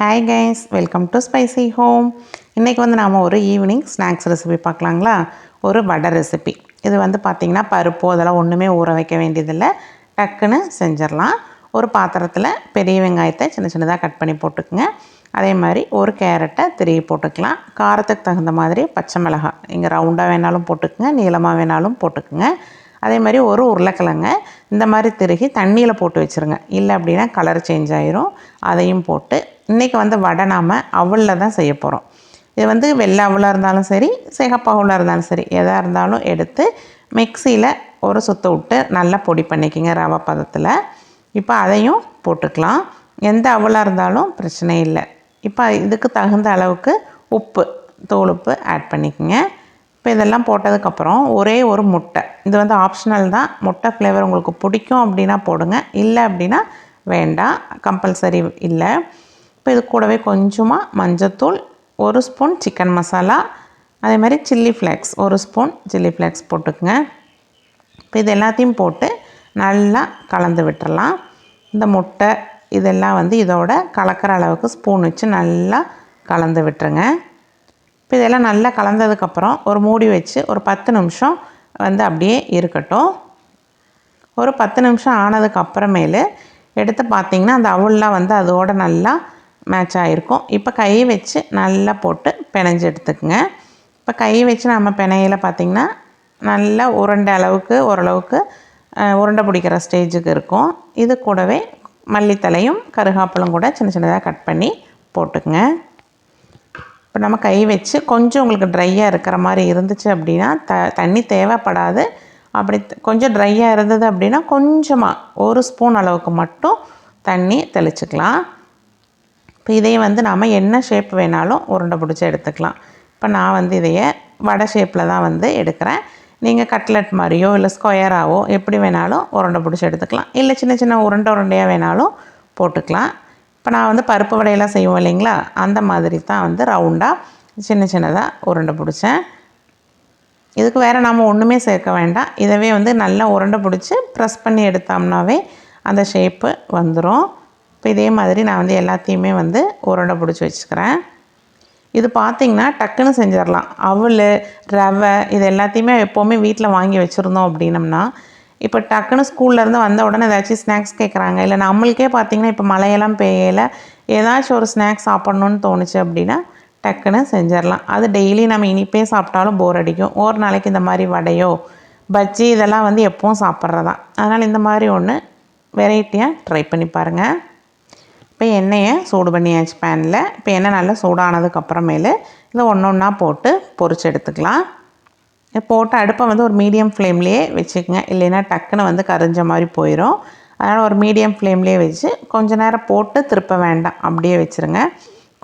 Hi guys welcome to spicy home இன்றைக்கி வந்து நாம் ஒரு ஈவினிங் ஸ்நாக்ஸ் ரெசிபி பார்க்கலாங்களா? ஒரு வடை ரெசிபி இது வந்து பார்த்திங்கன்னா பருப்பு அதெல்லாம் ஒன்றுமே ஊற வைக்க வேண்டியதில்லை. டக்குன்னு செஞ்சிடலாம். ஒரு பாத்திரத்தில் பெரிய வெங்காயத்தை சின்ன சின்னதாக கட் பண்ணி போட்டுக்குங்க. அதே மாதிரி ஒரு கேரட்டை திருவி போட்டுக்கலாம். காரத்துக்கு தகுந்த மாதிரி பச்சை மிளகாய். இங்கே ரவுண்டாக வேணாலும் போட்டுக்குங்க நீளமாக வேணாலும் போட்டுக்குங்க. அதே மாதிரி ஒரு உருளைக்கிழங்க இந்த மாதிரி திருகி தண்ணியில் போட்டு வச்சுருங்க. இல்லை அப்படின்னா கலர் சேஞ்ச் ஆயிரும். அதையும் போட்டு இன்றைக்கி வந்து வடை நாம் அவளில் தான் செய்ய போகிறோம் இது வந்து வெள்ளை அவளாக இருந்தாலும் சரி சிகப்பு இருந்தாலும் சரி எதாக இருந்தாலும் எடுத்து மிக்சியில் ஒரு சுத்த விட்டு நல்லா பொடி பண்ணிக்கிங்க ரவை பதத்தில். இப்போ அதையும் போட்டுக்கலாம். எந்த அவலாக இருந்தாலும் பிரச்சனை இல்லை. இப்போ இதுக்கு தகுந்த அளவுக்கு உப்பு தோலுப்பு உப்பு ஆட் பண்ணிக்கோங்க. இப்போ இதெல்லாம் போட்டதுக்கப்புறம் ஒரே ஒரு முட்டை. இது வந்து ஆப்ஷனல் தான். முட்டை ஃப்ளேவர் உங்களுக்கு பிடிக்கும் அப்படின்னா போடுங்க. இல்லை அப்படின்னா வேண்டாம். கம்பல்சரி இல்லை. இப்போ இது கூடவே கொஞ்சமாக மஞ்சத்தூள் ஒரு ஸ்பூன் சிக்கன் மசாலா அதே மாதிரி சில்லி ஃப்ளேக்ஸ் ஒரு ஸ்பூன் சில்லி ஃப்ளேக்ஸ் போட்டுக்குங்க. இப்போ இது எல்லாத்தையும் போட்டு நல்லா கலந்து விட்டுறலாம். இந்த முட்டை இதெல்லாம் வந்து இதோட கலக்கிற அளவுக்கு ஸ்பூன் வச்சு நல்லா கலந்து விட்டுருங்க. இப்போ இதெல்லாம் நல்லா கலந்ததுக்கப்புறம் ஒரு மூடி வச்சு ஒரு பத்து நிமிஷம் வந்து அப்படியே இருக்கட்டும். ஒரு பத்து நிமிஷம் ஆனதுக்கு அப்புறமேலு எடுத்து பார்த்திங்கன்னா அந்த அவுள்லாம் வந்து அதோட நல்லா மேட்ச் ஆகிருக்கும் இப்போ கை வச்சு நல்லா போட்டு பிணைஞ்சு எடுத்துக்கோங்க. இப்போ கை வச்சு நம்ம பிணையில் பார்த்திங்கன்னா நல்லா உருண்டை அளவுக்கு ஓரளவுக்கு உருண்டை பிடிக்கிற ஸ்டேஜுக்கு இருக்கும். இது கூடவே மல்லித்தலையும் கருகாப்பிலும் கூட சின்ன சின்னதாக கட் பண்ணி போட்டுக்குங்க. இப்போ நம்ம கை வச்சு கொஞ்சம் உங்களுக்கு ட்ரையாக இருக்கிற மாதிரி இருந்துச்சு அப்படின்னா த தண்ணி தேவைப்படாது. அப்படி கொஞ்சம் ட்ரையாக இருந்தது அப்படின்னா கொஞ்சமாக ஒரு ஸ்பூன் அளவுக்கு மட்டும் தண்ணி தெளிச்சுக்கலாம். இப்போ இதையே வந்து நாம் என்ன ஷேப் வேணாலும் உருண்டை பிடிச்சி எடுத்துக்கலாம். இப்போ நான் வந்து இதையே வடை ஷேப்பில் தான் வந்து எடுக்கிறேன். நீங்கள் கட்லெட் மாதிரியோ இல்லை ஸ்கொயராகவோ எப்படி வேணாலும் உருண்டை பிடிச்சி எடுத்துக்கலாம். இல்லை சின்ன சின்ன உருண்டை உருண்டையாக வேணாலும் போட்டுக்கலாம். இப்போ நான் வந்து பருப்பு வடையெல்லாம் செய்வோம் இல்லைங்களா? அந்த மாதிரி தான் வந்து ரவுண்டாக சின்ன சின்னதாக உருண்டை பிடிச்சேன். இதுக்கு வேறு நாம் ஒன்றுமே சேர்க்க வேண்டாம். இதவே வந்து நல்லா உருண்டை பிடிச்சி ப்ரெஸ் பண்ணி எடுத்தோம்னாவே அந்த ஷேப்பு வந்துடும் இப்போ இதே மாதிரி நான் வந்து எல்லாத்தையுமே வந்து உருண்டை பிடிச்சி வச்சுக்கிறேன். இது பார்த்திங்கன்னா டக்குன்னு செஞ்சிடலாம். அவல் ரவை இது எல்லாத்தையுமே எப்போவுமே வீட்டில் வாங்கி வச்சுருந்தோம் அப்படின்னம்னா இப்போ டக்குன்னு ஸ்கூல்லேருந்து வந்த உடனே ஏதாச்சும் ஸ்நாக்ஸ் கேட்குறாங்க இல்லை நம்மளுக்கே பார்த்திங்கன்னா இப்போ மழையெல்லாம் பெய்யலை. ஏதாச்சும் ஒரு ஸ்நாக்ஸ் சாப்பிட்ணுன்னு தோணுச்சு அப்படின்னா டக்குன்னு செஞ்சிடலாம் அது டெய்லி நம்ம இனிப்பே சாப்பிட்டாலும் போர் அடிக்கும். ஒரு நாளைக்கு இந்த மாதிரி வடையோ பஜ்ஜி இதெல்லாம் வந்து எப்பவும் சாப்பிட்றதான் அதனால் இந்த மாதிரி ஒன்று வெரைட்டியாக ட்ரை பண்ணி பாருங்கள் இப்போ எண்ணெயை சூடு பண்ணியாச்சு பேனில் இப்போ எண்ணெய் நல்லா சூடானதுக்கப்புறமேலு இதை ஒன்று ஒன்றா போட்டு பொறிச்சு எடுத்துக்கலாம். போட்டு அடுப்பை வந்து ஒரு மீடியம் ஃப்ளேம்லேயே வச்சுக்கோங்க. இல்லைன்னா டக்குன்னு வந்து கரைஞ்ச மாதிரி போயிடும் அதனால் ஒரு மீடியம் ஃப்ளேம்லேயே வச்சு கொஞ்சம் நேரம் போட்டு திருப்ப வேண்டாம். அப்படியே வச்சுருங்க.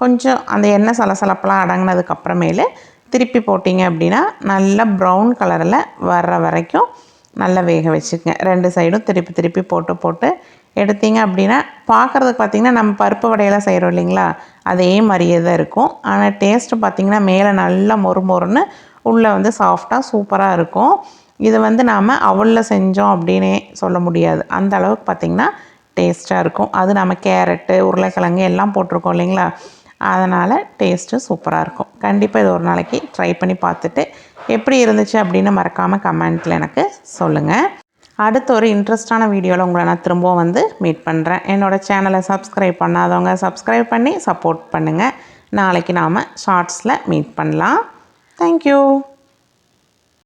கொஞ்சம் அந்த எண்ணெய் சலசலப்பெல்லாம் அடங்கினதுக்கப்புறமேலு திருப்பி போட்டிங்க அப்படின்னா நல்லா ப்ரௌன் கலரில் வர்ற வரைக்கும் நல்லா வேக வச்சுக்கோங்க. ரெண்டு சைடும் திருப்பி திருப்பி போட்டு போட்டு எடுத்தீங்க அப்படின்னா பார்க்குறதுக்கு பார்த்திங்கன்னா நம்ம பருப்பு வடையெல்லாம் செய்கிறோம் இல்லைங்களா? அதே மாதிரியே தான் இருக்கும். ஆனால் டேஸ்ட்டு பார்த்திங்கன்னா மேலே நல்லா மொறு மொறுன்னு உள்ளே வந்து சாஃப்டாக சூப்பராக இருக்கும். இது வந்து நாம் அவளில் செஞ்சோம் அப்படின்னே சொல்ல முடியாது. அந்த அளவுக்கு பார்த்திங்கன்னா டேஸ்ட்டாக இருக்கும். அது நம்ம கேரட்டு உருளைக்கிழங்கு எல்லாம் போட்டிருக்கோம் இல்லைங்களா? அதனால் டேஸ்ட்டு சூப்பராக இருக்கும். கண்டிப்பாக இது ஒரு நாளைக்கு ட்ரை பண்ணி பார்த்துட்டு எப்படி இருந்துச்சு அப்படின்னு மறக்காமல் கமெண்ட்டில் எனக்கு சொல்லுங்கள் அடுத்த ஒரு இன்ட்ரெஸ்டான வீடியோவில் உங்களை நான் திரும்பவும் வந்து மீட் பண்ணுறேன் என்னோடய சேனலை சப்ஸ்கிரைப் பண்ணாதவங்க சப்ஸ்கிரைப் பண்ணி சப்போர்ட் பண்ணுங்கள் நாளைக்கு நாம் ஷார்ட்ஸில் மீட் பண்ணலாம். Thank you.